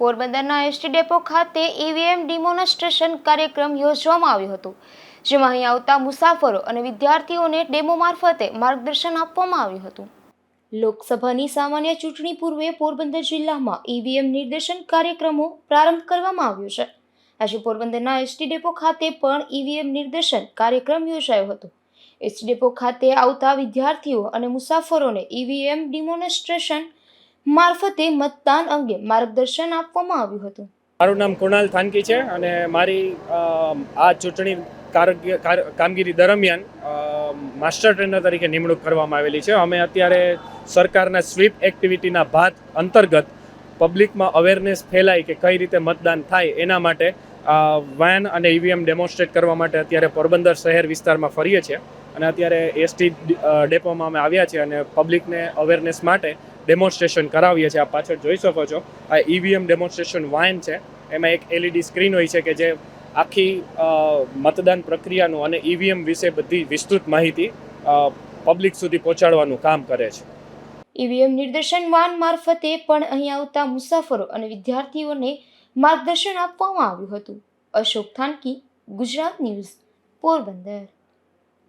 પોરબંદરના ST depot ખાતે EVM demonstration કાર્યક્રમ યોજવામાં આવ્યો હતો, જેમાં અહીં આવતા મુસાફરો અને વિદ્યાર્થીઓને ડેમો મારફતે માર્ગદર્શન આપવામાં આવ્યું હતું. લોકસભાની સામાન્ય ચૂંટણી પૂર્વે પોરબંદર જિલ્લામાં ઈવીએમ નિર્દેશન કાર્યક્રમો પ્રારંભ કરવામાં આવ્યો છે. આજે પોરબંદરના એસટી ડેપો ખાતે પણ ઈવીએમ નિર્દેશન કાર્યક્રમ યોજાયો હતો. એસટી ડેપો ખાતે આવતા વિદ્યાર્થીઓ અને મુસાફરોને ઈવીએમ ડિમોન્સ્ટ્રેશન મારફતે મતદાન અંગે માર્ગદર્શન આપવામાં આવ્યું હતું. મારું નામ કુણાલ થાનકી છે અને મારી આ ચૂંટણી કામગીરી દરમિયાન માસ્ટર ટ્રેનર તરીકે નિમણૂક કરવામાં આવેલી છે. અમે અત્યારે સરકારના સ્વીપ એક્ટિવિટીના ભાત અંતર્ગત પબ્લિકમાં અવેરનેસ ફેલાય કે કઈ રીતે મતદાન થાય એના માટે વેન અને ઈવીએમ ડેમોન્સ્ટ્રેટ કરવા માટે અત્યારે પોરબંદર શહેર વિસ્તારમાં ફરીએ છીએ. અને અત્યારે એસટી ડેપોમાં અમે આવ્યા છીએ અને પબ્લિકને અવેરનેસ માટે ડેમોન્સ્ટ્રેશન કરાવીએ છીએ. આપ પાછળ જોઈ શકો છો, આ ઈવીએમ ડેમોન્સ્ટ્રેશન વાન છે. એમાં એક એલઈડી સ્ક્રીન હોય છે કે જે આખી મતદાન પ્રક્રિયાનું અને ઈવીએમ વિશે બધી વિસ્તૃત માહિતી પબ્લિક સુધી પહોંચાડવાનું કામ કરે છે. ઈવીએમ નિર્દેશન વાન મારફતે પણ અહીં આવતા મુસાફરો અને વિદ્યાર્થીઓને માર્ગદર્શન આપવામાં આવ્યું હતું. અશોક થાનકી, ગુજરાત ન્યૂઝ, પોરબંદર.